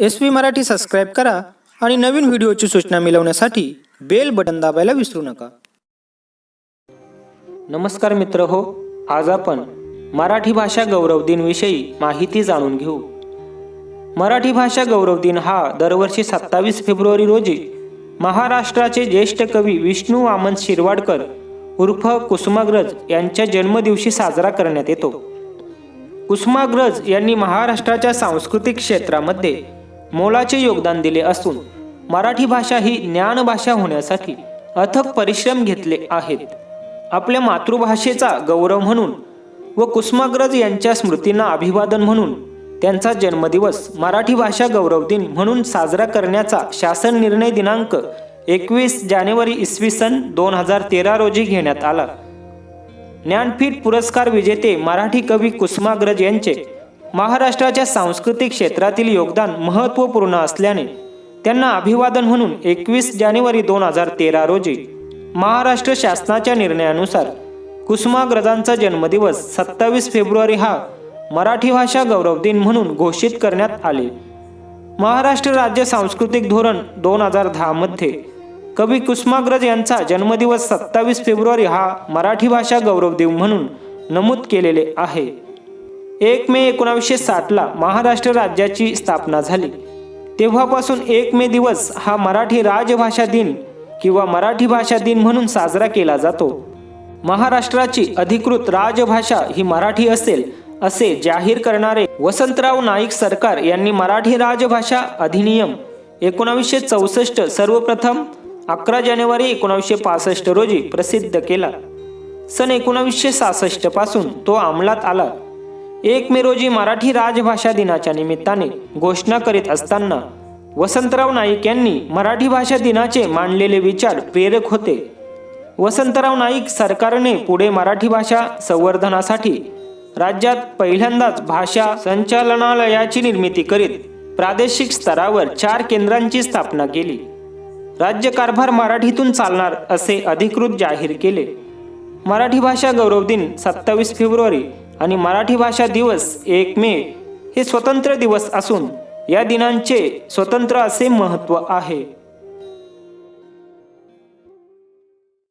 S V Marathi subscribe करा आणि नवीन व्हिडिओची सूचना मिळवण्यासाठी बेल बटन दाबायला विसरू नका. नमस्कार मित्र हो आज आपण मराठी भाषा गौरव दिनविषयी माहिती जाणून घेऊ. मराठी भाषा गौरव दिन हा दरवर्षी सत्तावीस फेब्रुवारी रोजी महाराष्ट्राचे ज्येष्ठ कवी विष्णू वामन शिरवाडकर उर्फ कुसुमाग्रज यांच्या जन्मदिवशी साजरा करण्यात येतो. कुसुमाग्रज यांनी महाराष्ट्राच्या सांस्कृतिक क्षेत्रामध्ये मोलाचे योगदान दिले असून मराठी भाषा ही ज्ञानभाषा होण्यासाठी अथक परिश्रम घेतले आहेत. आपल्या मातृभाषेचा गौरव म्हणून व कुसुमाग्रज यांच्या स्मृतींना अभिवादन म्हणून त्यांचा जन्मदिवस मराठी भाषा गौरव दिन म्हणून साजरा करण्याचा शासन निर्णय दिनांक एकवीस जानेवारी इसवी सन दोन हजार तेरा रोजी घेण्यात आला. ज्ञानपीठ पुरस्कार विजेते मराठी कवी कुसुमाग्रज यांचे महाराष्ट्राच्या सांस्कृतिक क्षेत्रातील योगदान महत्त्वपूर्ण असल्याने त्यांना अभिवादन म्हणून एकवीस जानेवारी दोन हजार तेरा रोजी महाराष्ट्र शासनाच्या निर्णयानुसार कुसुमाग्रजांचा जन्मदिवस सत्तावीस फेब्रुवारी हा मराठी भाषा गौरव दिन म्हणून घोषित करण्यात आले. महाराष्ट्र राज्य सांस्कृतिक धोरण दोन हजार दहामध्ये कवी कुसुमाग्रज यांचा जन्मदिवस सत्तावीस फेब्रुवारी हा मराठी भाषा गौरव दिन म्हणून नमूद केलेले आहे. एक मे एकोणावीसशे साठला महाराष्ट्र राज्याची स्थापना झाली. तेव्हापासून एक मे दिवस हा मराठी राजभाषा दिन किंवा मराठी भाषा दिन म्हणून साजरा केला जातो. महाराष्ट्राची अधिकृत राजभाषा ही मराठी असेल असे जाहीर करणारे वसंतराव नाईक सरकार यांनी मराठी राजभाषा अधिनियम एकोणावीसशे चौसष्ट सर्वप्रथम अकरा जानेवारी एकोणावीसशे पासष्ट रोजी प्रसिद्ध केला. सन एकोणावीसशे सहासष्टपासून तो अंमलात आला. एक मे रोजी मराठी राजभाषा दिनाच्या निमित्ताने घोषणा करीत असताना वसंतराव नाईक यांनी मराठी भाषा दिनाचे मांडलेले विचार प्रेरक होते. वसंतराव नाईक सरकारने पुढे मराठी भाषा संवर्धनासाठी राज्यात पहिल्यांदाच भाषा संचालनालयाची निर्मिती करीत प्रादेशिक स्तरावर चार केंद्रांची स्थापना केली. राज्यकारभार मराठीतून चालणार असे अधिकृत जाहीर केले. मराठी भाषा गौरव दिन सत्तावीस फेब्रुवारी आणि मराठी भाषा दिवस एक मे हे स्वतंत्र दिवस असून या दिनांचे स्वतंत्र असे महत्त्व आहे.